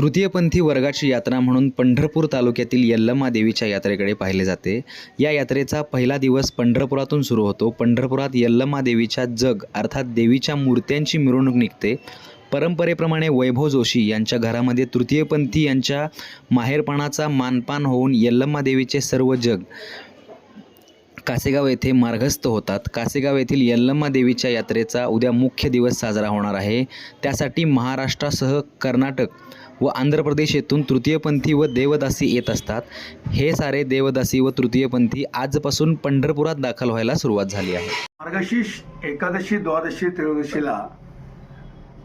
तृतीयपंथी वर्गाची यात्रा म्हणून पंढरपूर तालुक्यातील यल्लमा देवीच्या यात्रेकडे पाहिले जाते. या यात्रेचा पहिला दिवस पंढरपुरातून सुरू होतो. पंढरपुरात यल्लमा देवीच्या जग अर्थात देवीच्या मूर्त्यांची मिरवणूक निघते. परंपरेप्रमाणे वैभव जोशी यांच्या घरामध्ये तृतीयपंथी यांच्या माहेरपणाचा मानपान होऊन यल्लम्मा देवीचे सर्व जग कासेगाव येथे मार्गस्थ होतात. कासेगाव येथील यल्लम्मा देवीच्या यात्रेचा उद्या मुख्य दिवस साजरा होणार आहे. त्यासाठी महाराष्ट्रासह कर्नाटक व आंध्र प्रदेश येथून तृतीयपंथी व देवदासी येत असतात. हे सारे देवदासी व तृतीयपंथी आजपासून पंढरपुरात दाखल व्हायला सुरुवात झाली आहे. मार्गशीर्ष एकादशी द्वादशी त्रयोदशीला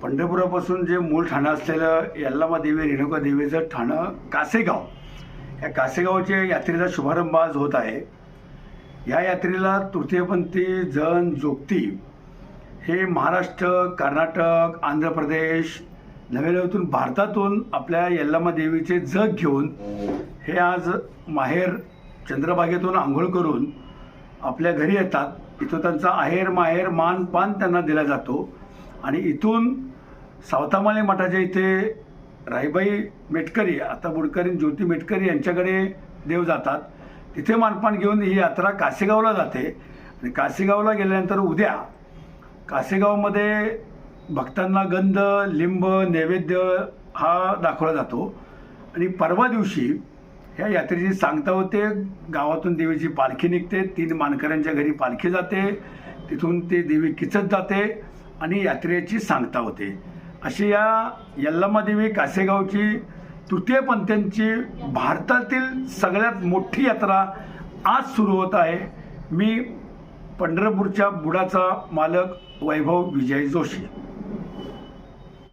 पंढरपुरापासून जे मूळ ठाणं असलेलं यल्लामा देवी रेणुका देवीचं ठाणं कासेगाव. या कासेगावच्या यात्रेचा शुभारंभ आज होत आहे. या यात्रेला तृतीयपंथी जन जोगती हे महाराष्ट्र कर्नाटक आंध्र प्रदेश नव्यातून भारतातून आपल्या यल्लामा देवीचे जग घेऊन हे आज माहेर चंद्रभागेतून आंघोळ करून आपल्या घरी येतात. इथं त्यांचा आहेर माहेर मान पान त्यांना दिला जातो. आणि इथून सावतामाले मठाच्या इथे राईबाई मेटकरी आता बुडकरी ज्योती मेटकरी यांच्याकडे देव जातात. तिथे मानपान घेऊन ही यात्रा कासेगावला जाते. आणि कासेगावला गेल्यानंतर उद्या कासेगावमध्ये भक्तांना गंध लिंब नैवेद्य हा दाखवला जातो. आणि परवा दिवशी ह्या यात्रेची सांगता होते. गावातून देवीची पालखी निघते. तीन मानकऱ्यांच्या घरी पालखी जाते. तिथून ती देवी किचत जाते आणि यात्रेची सांगता होते. अशी या यल्लम्मा देवी कासेगावची तृतीयपंथीयांची भारतातील सगळ्यात मोठी यात्रा आज सुरू होत आहे. मी पंढरपूरच्या बुडाचा मालक वैभव विजय जोशी.